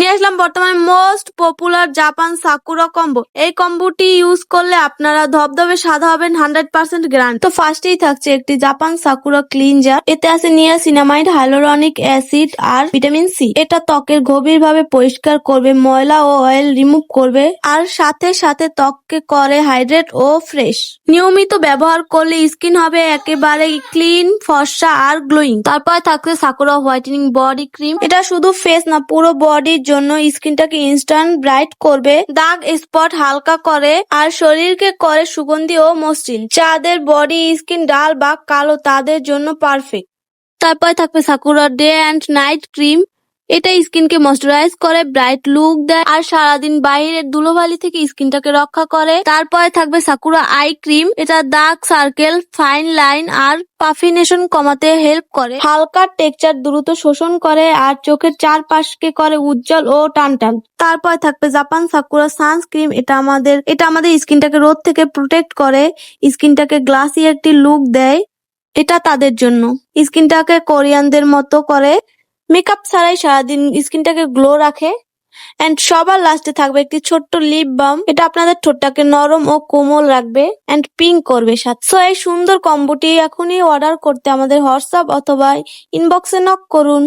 নিয়ে আসলাম বর্তমানে most popular Japan Sakura combo এই কম্বোটি ইউজ করলে আপনারা ধবধবে সাদা হবেন হান্ড্রেড পার্সেন্ট গ্যারান্টি তো ফার্স্টেই থাকছে একটি জাপান সাকুরা ক্লিনজার এতে আছে নিয়াসিনামাইড হাইলোরনিক অ্যাসিড আর ভিটামিন সি এটা ত্বকের গভীরভাবে পরিষ্কার করবে, ময়লা ও অয়েল রিমুভ করবে আর সাথে সাথে ত্বককে করে হাইড্রেট ও ফ্রেশ নিয়মিত ব্যবহার করলে স্কিন হবে একেবারে ক্লিন ফর্সা আর গ্লোয়িং তারপর থাকছে সাকুরা হোয়াইটেনিং বডি ক্রিম এটা শুধু ফেস না, পুরো বডির জন্য স্কিনটাকে ইনস্ট্যান্ট ব্রাইট করবে, দাগ স্পট হালকা করে, আর শরীরকে করে সুগন্ধি ও মসৃণ। চাঁদের বডি স্কিন ডাল বা কালো, তাদের জন্য পারফেক্ট তারপর থাকবে Sakura day and night cream এটা স্কিনকে ময়শ্চারাইজ করে ব্রাইট লুক দেয় আর সারাদিন বাইরের ধুলোবালি থেকে স্কিনটাকে রক্ষা করে। তারপরে থাকবে সাকুরা আই ক্রিম এটা দাগ সার্কেল ফাইন লাইন আর পাফিনেশন কমাতে হেল্প করে। হালকা টেক্সচার দ্রুত শোষণ করে আর চোখের চারপাশকে করে উজ্জ্বল ও টানটান। তারপরে থাকবে জাপান সাকুরা সানস্ক্রিন এটা আমাদের এটা আমাদের স্কিনটাকে রোদ থেকে প্রোটেক্ট করে। স্কিনটাকে গ্লাসি একটি লুক দেয়। এটা তাদের জন্য। স্কিনটাকে কোরিয়ানদের মতো করে। মেকআপ ছাড়াই সারাদিন স্কিনটাকে গ্লো রাখে। এন্ড সবার লাস্টে থাকবে একটি ছোট্ট লিপ বাম এটা আপনাদের ঠোঁটটাকে নরম ও কোমল রাখবে এন্ড পিঙ্ক করবে সাথে। সো এই সুন্দর কম্বোটি এখনই অর্ডার করতে আমাদের হোয়াটসঅ্যাপ অথবা ইনবক্সে নক করুন।